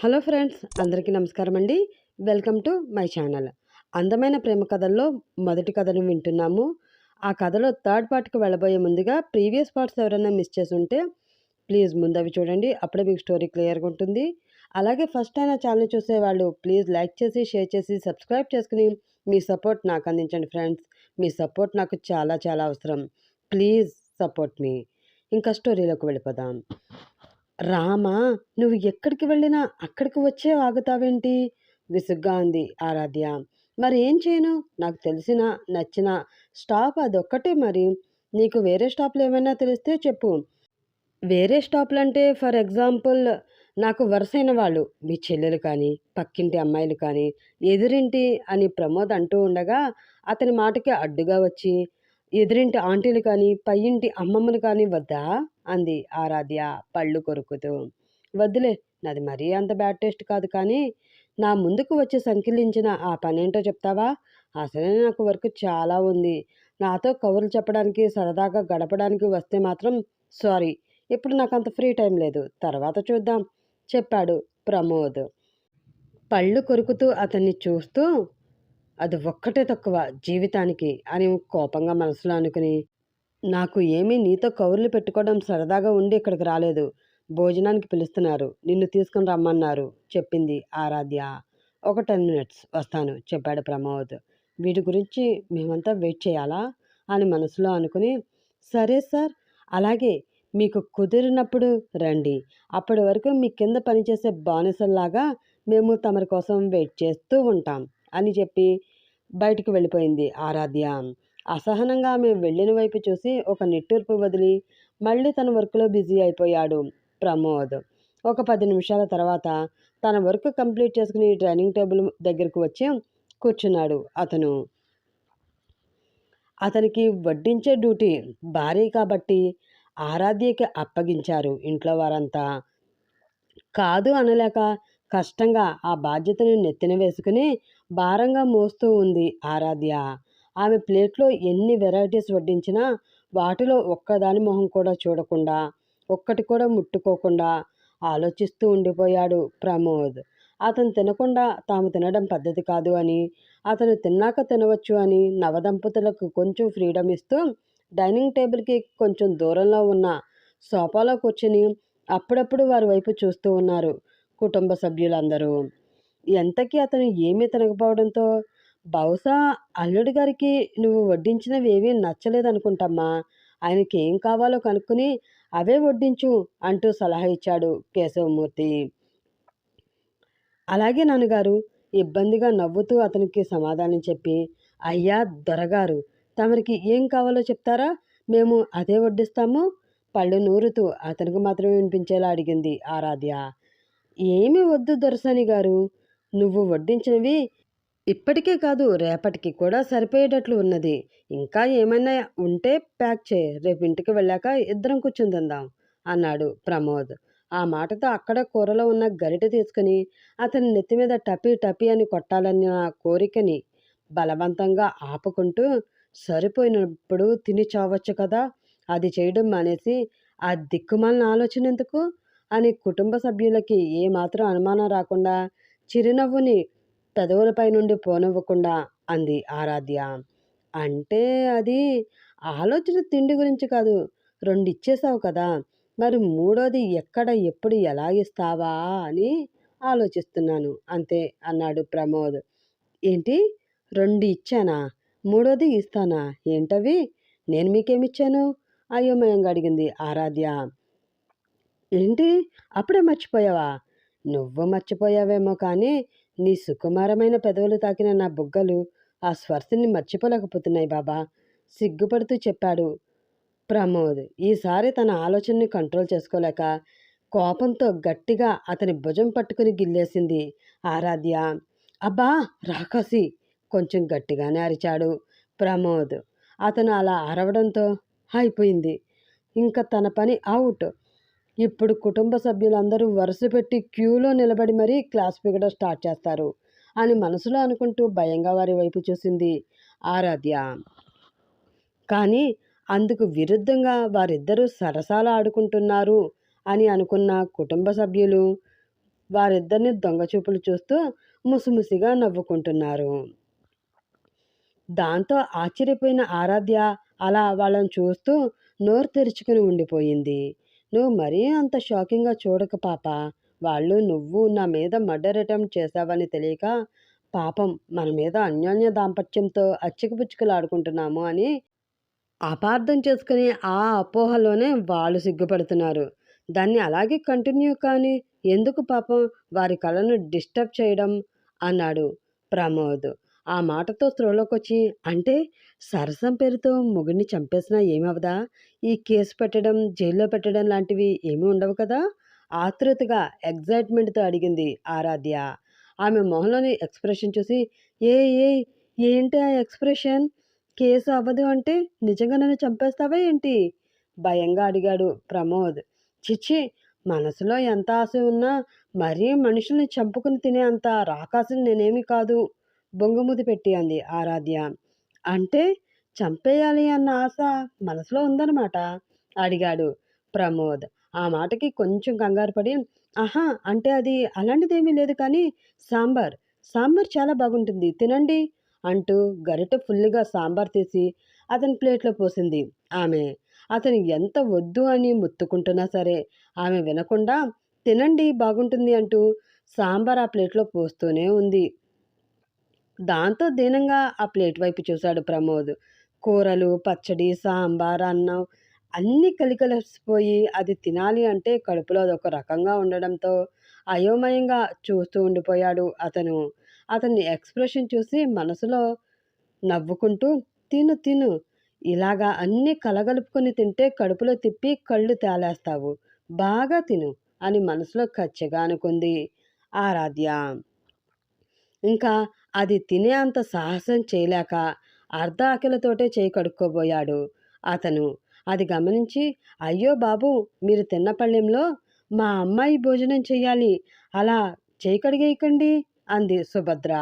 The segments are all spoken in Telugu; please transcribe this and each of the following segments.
హలో ఫ్రెండ్స్ అందరికీ నమస్కారం అండి. Welcome to my channel. అందమైన ప్రేమ కథల్లో మొదటి కథను వింటున్నాము. ఆ కథలో థర్డ్ పార్ట్కి వెళ్ళబోయే ముందుగా ప్రీవియస్ పార్ట్స్ ఎవరైనా మిస్ చేసి ఉంటే ప్లీజ్ ముందు అవి చూడండి అప్పుడే మీకు స్టోరీ క్లియర్గా ఉంటుంది. అలాగే ఫస్ట్ అయినా ఛానల్ చూసే వాళ్ళు ప్లీజ్ లైక్ చేసి షేర్ చేసి సబ్స్క్రైబ్ చేసుకుని మీ సపోర్ట్ నాకు అందించండి ఫ్రెండ్స్. మీ సపోర్ట్ నాకు చాలా చాలా అవసరం. ప్లీజ్ సపోర్ట్ మీ. ఇంకా స్టోరీలోకి వెళ్ళిపోదాం. రామా నువ్వు ఎక్కడికి వెళ్ళినా అక్కడికి వచ్చే ఆగుతావేంటి? విసుగ్గా అంది ఆరాధ్య. మరి ఏం చేయను? నాకు తెలిసిన నచ్చిన స్టాప్ అదొక్కటే మరి. నీకు వేరే స్టాప్లు ఏమైనా తెలిస్తే చెప్పు. వేరే స్టాప్లు అంటే ఫర్ ఎగ్జాంపుల్ నాకు వరుసైన వాళ్ళు మీ చెల్లెలు కానీ పక్కింటి అమ్మాయిలు కానీ ఎదురింటి అని ప్రమోద్ అంటూ ఉండగా అతని మాటకి అడ్డుగా వచ్చి ఎదురింటి ఆంటీలు కానీ పై ఇంటి అమ్మమ్మలు కానీ వద్దా? అంది ఆరాధ్య పళ్ళు కొరుకుతూ. వద్దులే నాది మరీ అంత బ్యాడ్ టేస్ట్ కాదు కానీ నా ముందుకు వచ్చి సంకిలించిన ఆ పనేంటో చెప్తావా? అసలే నాకు వర్క్ చాలా ఉంది. నాతో కబుర్లు చెప్పడానికి సరదాగా గడపడానికి వస్తే మాత్రం సారీ. ఇప్పుడు నాకు అంత ఫ్రీ టైం లేదు. తర్వాత చూద్దాం చెప్పాడు ప్రమోద్. పళ్ళు కొరుకుతూ అతన్ని చూస్తూ అది ఒక్కటే తక్కువ జీవితానికి అని కోపంగా మనసులో అనుకుని నాకు ఏమీ నీతో కౌర్లు పెట్టుకోవడం సరదాగా ఉండి ఇక్కడికి రాలేదు. భోజనానికి పిలుస్తున్నారు. నిన్ను తీసుకుని రమ్మన్నారు చెప్పింది ఆరాధ్య. ఒక టెన్ మినిట్స్ వస్తాను చెప్పాడు ప్రమోద్. వీటి గురించి మేమంతా వెయిట్ చేయాలా? అని మనసులో అనుకుని సరే సార్. అలాగే మీకు కుదిరినప్పుడు రండి. అప్పటి వరకు మీ కింద పనిచేసే బానిసల్లాగా మేము తమరి కోసం వెయిట్ చేస్తూ ఉంటాం. అని చెప్పి బయటికి వెళ్ళిపోయింది ఆరాధ్య. అసహనంగా ఆమె వెళ్ళిన వైపు చూసి ఒక నిట్టూర్పు వదిలి మళ్ళీ తన వర్క్లో బిజీ అయిపోయాడు ప్రమోద్. ఒక పది నిమిషాల తర్వాత తన వర్క్ కంప్లీట్ చేసుకుని డైనింగ్ టేబుల్ దగ్గరకు వచ్చి కూర్చున్నాడు అతను. అతనికి వడ్డించే డ్యూటీ భారీ కాబట్టి ఆరాధ్యకి అప్పగించారు ఇంట్లో వారంతా. కాదు అనలేక కష్టంగా ఆ బాధ్యతను నెత్తిన వేసుకుని భారంగా మోస్తూ ఉంది ఆరాధ్య. ఆమె ప్లేట్లో ఎన్ని వెరైటీస్ వడ్డించినా వాటిలో ఒక్కదాని మొహం కూడా చూడకుండా ఒక్కటి కూడా ముట్టుకోకుండా ఆలోచిస్తూ ఉండిపోయాడు ప్రమోద్. అతను తినకుండా తాము తినడం పద్ధతి కాదు అని అతను తిన్నాక తినవచ్చు అని నవదంపతులకు కొంచెం ఫ్రీడమ్ ఇస్తూ డైనింగ్ టేబుల్కి కొంచెం దూరంలో ఉన్న సోఫాలో కూర్చుని అప్పుడప్పుడు వారి వైపు చూస్తూ ఉన్నారు. కుటుంబ సభ్యులందరూ. ఎంతకీ అతను ఏమీ తినకపోవడంతో బహుశా అల్లుడి గారికి నువ్వు వడ్డించినవి ఏమీ నచ్చలేదనుకుంటమ్మా. ఆయనకి ఏం కావాలో కనుక్కుని అవే వడ్డించు అంటూ సలహా ఇచ్చాడు కేశవమూర్తి. అలాగే నాన్నగారు ఇబ్బందిగా నవ్వుతూ అతనికి సమాధానం చెప్పి అయ్యా దొరగారు తమరికి ఏం కావాలో చెప్తారా? మేము అదే వడ్డిస్తాము. పళ్ళు నూరుతూ అతనికి మాత్రమే వినిపించేలా అడిగింది ఆరాధ్య. ఏమీ వద్దు దొరసాని గారు. నువ్వు వడ్డించినవి ఇప్పటికే కాదు రేపటికి కూడా సరిపోయేటట్లు ఉన్నది. ఇంకా ఏమైనా ఉంటే ప్యాక్ చేయి. రేపు ఇంటికి వెళ్ళాక ఇద్దరం కూర్చుని తిందాం అన్నాడు ప్రమోద్. ఆ మాటతో అక్కడ కూరలో ఉన్న గరిట తీసుకుని అతని నెత్తి మీద టపి టపి అని కొట్టాలన్న కోరికని బలవంతంగా ఆపుకుంటూ సరిపోయినప్పుడు తిని చావచ్చు కదా అది చేయడం మానేసి ఆ దిక్కుమాలిన ఆలోచన ఎందుకు? అని కుటుంబ సభ్యులకి ఏమాత్రం అనుమానం రాకుండా చిరునవ్వుని పెదవులపై నుండి పోనివ్వకుండా అంది ఆరాధ్య. అంటే అది ఆలోచన తిండి గురించి కాదు రెండు ఇచ్చేసావు కదా మరి మూడోది ఎక్కడ ఎప్పుడు ఎలా ఇస్తావా అని ఆలోచిస్తున్నాను అంతే అన్నాడు ప్రమోద్. ఏంటి? రెండు ఇచ్చానా? మూడోది ఇస్తానా? ఏంటవి? నేను మీకేమిచ్చాను? అయోమయంగా అడిగింది ఆరాధ్య. ఏంటి? అప్పుడే మర్చిపోయావా? నువ్వు మర్చిపోయావేమో కానీ నీ సుకుమారమైన పెదవులు తాకిన నా బుగ్గలు ఆ స్పర్శని మర్చిపోలేకపోతున్నాయి బాబా. సిగ్గుపడుతూ చెప్పాడు ప్రమోద్. ఈసారి తన ఆలోచనని కంట్రోల్ చేసుకోలేక కోపంతో గట్టిగా అతని భుజం పట్టుకుని గిల్లేసింది ఆరాధ్య. అబ్బా రాకాసి! కొంచెం గట్టిగానే అరిచాడు ప్రమోద్. అతను అలా అరవడంతో అయిపోయింది. ఇంకా తన పని అవుట్. ఇప్పుడు కుటుంబ సభ్యులందరూ వరుస పెట్టి క్యూలో నిలబడి మరీ క్లాస్ పీకడం స్టార్ట్ చేస్తారు అని మనసులో అనుకుంటూ భయంగా వారి వైపు చూసింది ఆరాధ్య. కానీ అందుకు విరుద్ధంగా వారిద్దరూ సరసాల ఆడుకుంటున్నారు అని అనుకున్న కుటుంబ సభ్యులు వారిద్దరిని దొంగచూపులు చూస్తూ ముసిముసిగా నవ్వుకుంటున్నారు. దాంతో ఆశ్చర్యపోయిన ఆరాధ్య అలా వాళ్ళని చూస్తూ నోరు తెరుచుకుని ఉండిపోయింది. నువ్వు మరీ అంత షాకింగ్గా చూడక పాప. వాళ్ళు నువ్వు నా మీద మర్డర్ అటెంప్ట్ చేశావని తెలియక పాపం మన మీద అన్యోన్య దాంపత్యంతో అచ్చికపుచ్చుకలాడుకుంటున్నాము అని అపార్థం చేసుకుని ఆ అపోహలోనే వాళ్ళు సిగ్గుపడుతున్నారు. దాన్ని అలాగే కంటిన్యూ కానీ ఎందుకు పాపం వారి కళను డిస్టర్బ్ చేయడం? అన్నాడు ప్రమోద్. ఆ మాటతో త్రోలోకొచ్చి అంటే సరసం పేరుతో మొగుడిని చంపేసినా ఏమవదా? ఈ కేసు పెట్టడం జైల్లో పెట్టడం లాంటివి ఏమీ ఉండవు కదా? ఆతృతగా ఎగ్జైట్మెంట్తో అడిగింది ఆరాధ్య. ఆమె మొహంలోని ఎక్స్ప్రెషన్ చూసి ఏ ఏ ఏంటి ఆ ఎక్స్ప్రెషన్? కేసు అవ్వదు అంటే నిజంగా నన్ను చంపేస్తావా ఏంటి? భయంగా అడిగాడు ప్రమోద్. చిచ్చి మనసులో ఎంత ఆశ ఉన్నా మరీ మనుషుల్ని చంపుకుని తినే అంత రాకాసుని నేనేమి కాదు. బొంగుముది పెట్టి అంది ఆరాధ్య. అంటే చంపేయాలి అన్న ఆశ మనసులో ఉందన్నమాట. అడిగాడు ప్రమోద్. ఆ మాటకి కొంచెం కంగారు పడి ఆహా అంటే అది అలాంటిదేమీ లేదు కానీ సాంబార్. సాంబార్ చాలా బాగుంటుంది. తినండి అంటూ గరిట ఫుల్గా సాంబార్ తీసి అతని ప్లేట్లో పోసింది ఆమె. అతను ఎంత వద్దు అని ముత్తుకుంటున్నా సరే ఆమె వినకుండా తినండి బాగుంటుంది అంటూ సాంబార్ ఆ ప్లేట్లో పోస్తూనే ఉంది. దాంతో దీనంగా ఆ ప్లేట్ వైపు చూశాడు ప్రమోద్. కూరలు పచ్చడి సాంబార్ అన్నం అన్నీ కలికలిసిపోయి అది తినాలి అంటే కడుపులో అదొక రకంగా ఉండడంతో అయోమయంగా చూస్తూ ఉండిపోయాడు అతను. అతని ఎక్స్ప్రెషన్ చూసి మనసులో నవ్వుకుంటూ తిను తిను. ఇలాగా అన్నీ కలగలుపుకొని తింటే కడుపులో తిప్పి కళ్ళు తేలేస్తావు. బాగా తిను అని మనసులో ఖచ్చిగా అనుకుంది ఆరాధ్య. ఇంకా అది తినే అంత సాహసం చేయలేక అర్ధ ఆకలితోటే చేయి కడుక్కోబోయాడు. అతను అది గమనించి అయ్యో బాబు మీరు తిన్న పళ్ళెంలో మా అమ్మాయి భోజనం చేయాలి అలా చేయి కడిగేయకండి అంది సుభద్ర.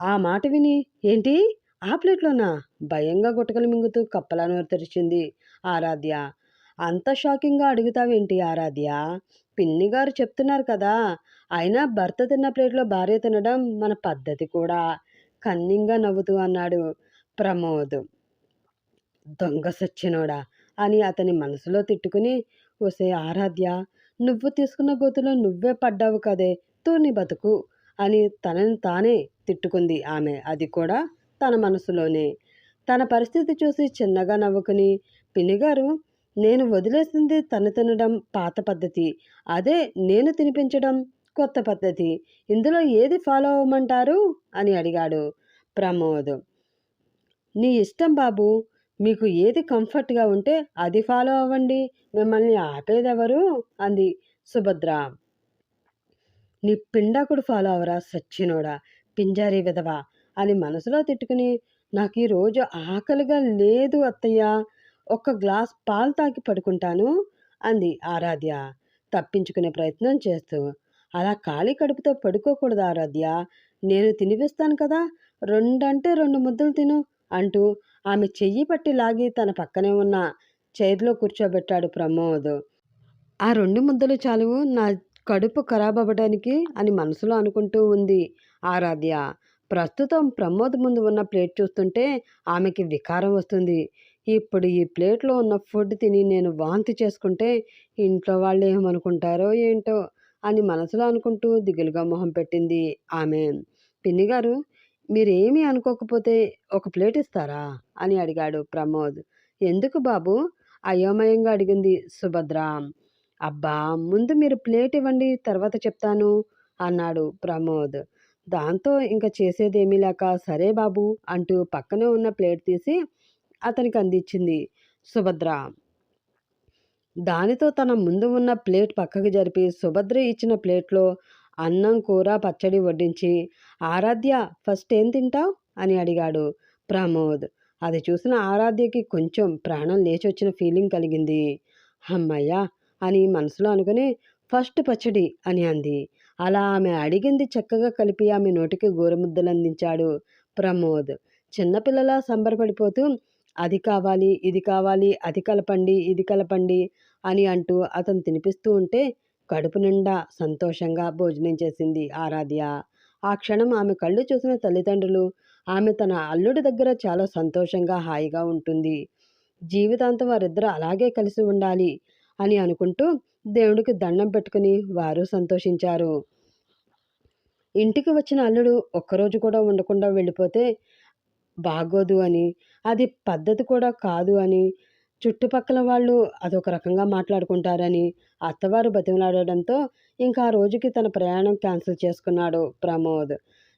ఆ మాట విని ఏంటి ఆ ప్లేట్లోనా? భయంగా గుట్టకలు మింగుతూ కప్పలా నోరు తెరిచింది ఆరాధ్య. అంత షాకింగ్గా అడుగుతావేంటి ఆరాధ్య? పిన్ని గారు చెప్తున్నారు కదా! అయినా భర్త తిన్న ప్లేట్లో భార్య తినడం మన పద్ధతి కూడా. కన్నింగా నవ్వుతూ అన్నాడు ప్రమోద్. దొంగ సచ్చినోడా! అని అతని మనసులో తిట్టుకుని ఓసే ఆరాధ్య నువ్వు తీసుకున్న గోతులో నువ్వే పడ్డావు కదే తోని బతుకు! అని తనని తానే తిట్టుకుంది ఆమె. అది కూడా తన మనసులోనే. తన పరిస్థితి చూసి చిన్నగా నవ్వుకుని పిన్నిగారు నేను వదిలేసింది తను తినడం పాత పద్ధతి. అదే నేను తినిపించడం కొత్త పద్ధతి. ఇందులో ఏది ఫాలో అవ్వమంటారు? అని అడిగాడు ప్రమోద్. నీ ఇష్టం బాబు మీకు ఏది కంఫర్ట్గా ఉంటే అది ఫాలో అవ్వండి. మిమ్మల్ని ఆపేదెవరు? అంది సుభద్ర. నీ పిండాకుడు ఫాలో అవరా సచ్చినోడా? పింజారీ విధవా? అని మనసులో తిట్టుకుని నాకు ఈరోజు ఆకలిగా లేదు అత్తయ్య. ఒక్క గ్లాస్ పాలు తాకి పడుకుంటాను అంది ఆరాధ్య. తప్పించుకునే ప్రయత్నం చేస్తూ. అలా ఖాళీ కడుపుతో పడుకోకూడదు ఆరాధ్య. నేను తినిపిస్తాను కదా రెండంటే రెండు ముద్దలు తిను అంటూ ఆమె చెయ్యి పట్టి లాగి తన పక్కనే ఉన్న చైర్లో కూర్చోబెట్టాడు ప్రమోద్. ఆ రెండు ముద్దలు చాలు నా కడుపు ఖరాబ్ అవ్వడానికి అని మనసులో అనుకుంటూ ఉంది ఆరాధ్య. ప్రస్తుతం ప్రమోద్ ముందు ఉన్న ప్లేట్ చూస్తుంటే ఆమెకి వికారం వస్తుంది. ఇప్పుడు ఈ ప్లేట్లో ఉన్న ఫుడ్ తిని నేను వాంతి చేసుకుంటే ఇంట్లో వాళ్ళు ఏమనుకుంటారో ఏంటో అని మనసులో అనుకుంటూ దిగులుగా మొహం పెట్టింది ఆమె. పిన్ని గారు మీరేమీ అనుకోకపోతే ఒక ప్లేట్ ఇస్తారా? అని అడిగాడు ప్రమోద్. ఎందుకు బాబు? అయోమయంగా అడిగింది సుభద్ర. అబ్బా ముందు మీరు ప్లేట్ ఇవ్వండి తర్వాత చెప్తాను అన్నాడు ప్రమోద్. దాంతో ఇంకా చేసేదేమీ లేక సరే బాబు అంటూ పక్కనే ఉన్న ప్లేట్ తీసి అతనికి అందించింది సుభద్ర. దానితో తన ముందు ఉన్న ప్లేట్ పక్కకి జరిపి సుభద్ర ఇచ్చిన ప్లేట్లో అన్నం కూర పచ్చడి వడ్డించి ఆరాధ్య ఫస్ట్ ఏం తింటావు? అని అడిగాడు ప్రమోద్. అది చూసిన ఆరాధ్యకి కొంచెం ప్రాణం లేచి వచ్చిన ఫీలింగ్ కలిగింది. అమ్మయ్యా! అని మనసులో అనుకుని ఫస్ట్ పచ్చడి అని అంది. అలా ఆమె అడిగింది చక్కగా కలిపి ఆమె నోటికి గోరుముద్దలు అందించాడు ప్రమోద్. చిన్నపిల్లలా సంబరపడిపోతూ అది కావాలి ఇది కావాలి అది కలపండి ఇది కలపండి అని అంటూ అతను తినిపిస్తూ ఉంటే కడుపు నిండా సంతోషంగా భోజనం చేసింది ఆరాధ్య. ఆ క్షణం ఆమె కళ్ళు చూసిన తల్లిదండ్రులు ఆమె తన అల్లుడి దగ్గర చాలా సంతోషంగా హాయిగా ఉంటుంది. జీవితాంతం వారిద్దరూ అలాగే కలిసి ఉండాలి అని అనుకుంటూ దేవుడికి దండం పెట్టుకుని వారు సంతోషించారు. ఇంటికి వచ్చిన అల్లుడు ఒక్కరోజు కూడా ఉండకుండా వెళ్ళిపోతే బాగోదు అని అది పద్ధతి కూడా కాదు అని చుట్టుపక్కల వాళ్ళు అదొక రకంగా మాట్లాడుకుంటారని అత్తవారు బతిమలాడడంతో ఇంకా ఆ రోజుకి తన ప్రయాణం క్యాన్సిల్ చేసుకున్నాడు ప్రమోద్.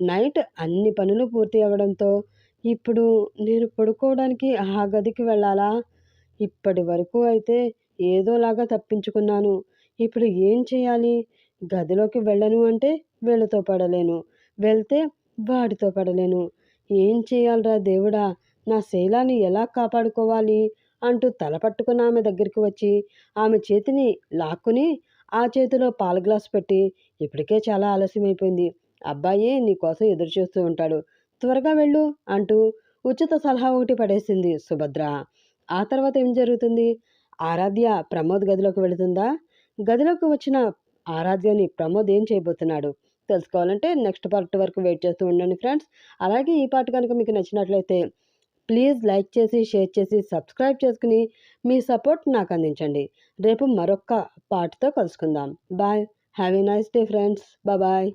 నైట్ అన్ని పనులు పూర్తి అవ్వడంతో ఇప్పుడు నేను పడుకోవడానికి ఆ గదికి వెళ్ళాలా? ఇప్పటి వరకు అయితే ఏదోలాగా తప్పించుకున్నాను. ఇప్పుడు ఏం చేయాలి? గదిలోకి వెళ్ళను అంటే వీళ్ళతో పడలేను. వెళ్తే వాడితో పడలేను. ఏం చేయాలరా దేవుడా? నా శైలాన్ని ఎలా కాపాడుకోవాలి? అంటూ తల పట్టుకుని ఆమె దగ్గరికి వచ్చి ఆమె చేతిని లాక్కుని ఆ చేతిలో పాల గ్లాస్ పెట్టి ఇప్పటికే చాలా ఆలస్యమైపోయింది. అబ్బాయి నీకోసం ఎదురు చూస్తూ ఉంటాడు. త్వరగా వెళ్ళు అంటూ ఉచిత సలహా ఒకటి పడేసింది సుభద్ర. ఆ తర్వాత ఏం జరుగుతుంది? ఆరాధ్య ప్రమోద్ గదిలోకి వెళుతుందా? గదిలోకి వచ్చిన ఆరాధ్యని ప్రమోద్ ఏం చేయబోతున్నాడు? తెలుసుకోవాలంటే నెక్స్ట్ పార్ట్ వరకు వెయిట్ చేస్తూ ఉండండి ఫ్రెండ్స్. అలాగే ఈ పార్ట్ కనుక మీకు నచ్చినట్లయితే ప్లీజ్ లైక్ చేసి షేర్ చేసి సబ్స్క్రైబ్ చేసుకుని మీ సపోర్ట్ నాకు అందించండి. రేపు మరొక పార్ట్తో కలుసుకుందాం. Bye. Have a nice day friends. Bye.